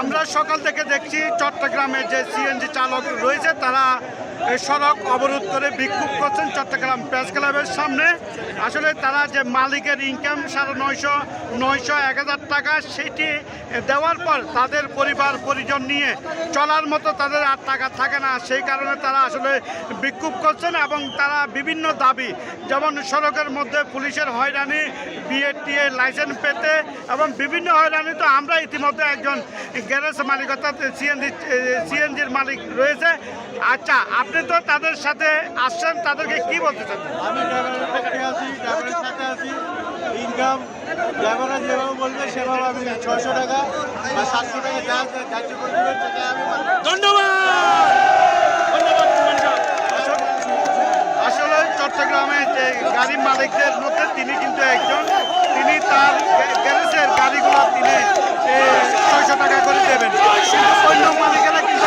আমরা সকাল থেকে দেখছি চট্টগ্রামে যে সিএনজি চালক রয়েছে তারা সড়ক অবরোধ করে বিক্ষোভ করছেন চট্টগ্রাম প্রেস ক্লাবের সামনে। আসলে তারা যে মালিকের ইনকাম সাড়ে নয়শো নয়শো এক হাজার টাকা সেটি দেওয়ার পর তাদের পরিবার, পরিজন নিয়ে চলার মতো তাদের আর টাকা থাকে না। সেই কারণে তারা আসলে বিক্ষোভ করছেন এবং তারা বিভিন্ন দাবি, যেমন সড়কের মধ্যে পুলিশের হয়রানি বিএটিএ লাইসেন্স পেতে এবং বিভিন্ন হয়রানি তো আমরা ইতিমধ্যে একজন গ্যারেজ মালিক অর্থাৎ সিএনজি সিএনজির মালিক রয়েছে। আচ্ছা আপনি তো তাদের সাথে আসছেন তাদেরকে কি বলতে চান? আমি ড্রাইভারের পক্ষে আছি ড্রাইভারের সাথে আছি। ইনকাম ড্রাইভাররা যেভাবে বলবে সেভাবে আমি ছয়শো টাকা বা সাতশো টাকা যা ধার্য করে দেবেন সেটা আমি। আসলে চট্টগ্রামে যে গাড়ি মালিকদের মধ্যে তিনি কিন্তু একজন। তিনি তার গ্যারেজের গাড়িগুলো তিনি ছয়শো টাকা করে দেবেন কিন্তু অন্য মালিকেরা কিন্তু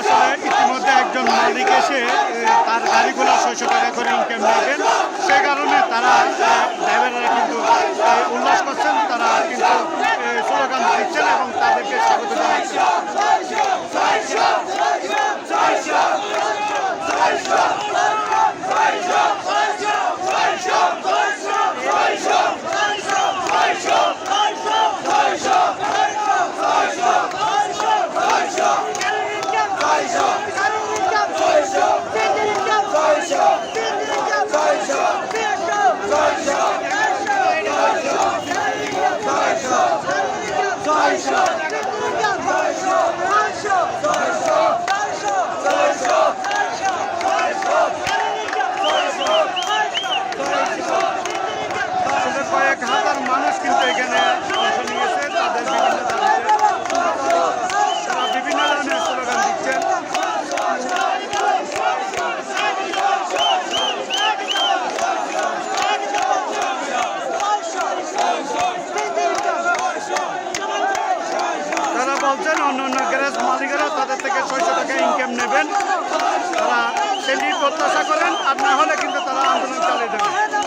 আসলে ইতিমধ্যে একজন মালিক এসে এ, তার গাড়িগুলো ছয়শো টাকা করে ইনকাম নেবেন সে কারণে তারা এ, ড্রাইভাররা কিন্তু এ, উল্লাস করছেন তারা কিন্তু এ, স্লোগান দিচ্ছেন এবং তাদেরকে স্বাগত জানাচ্ছেন আসলে কয়েক হাজার মানুষ কিন্তু এখানে অংশ নিয়েছে তাদের বিভিন্ন দাবিতে তারা বিভিন্ন ধরনের স্লোগান দিচ্ছেন তারা বলছেন, অন্য অন্য গ্যারেজ মালিকেরা তাদের থেকে ছয়শো টাকা ইনকাম নেবেন। তারা সেটি প্রত্যাশা করেন, আর না হলে কিন্তু তারা আন্দোলন চালিয়ে দেবেন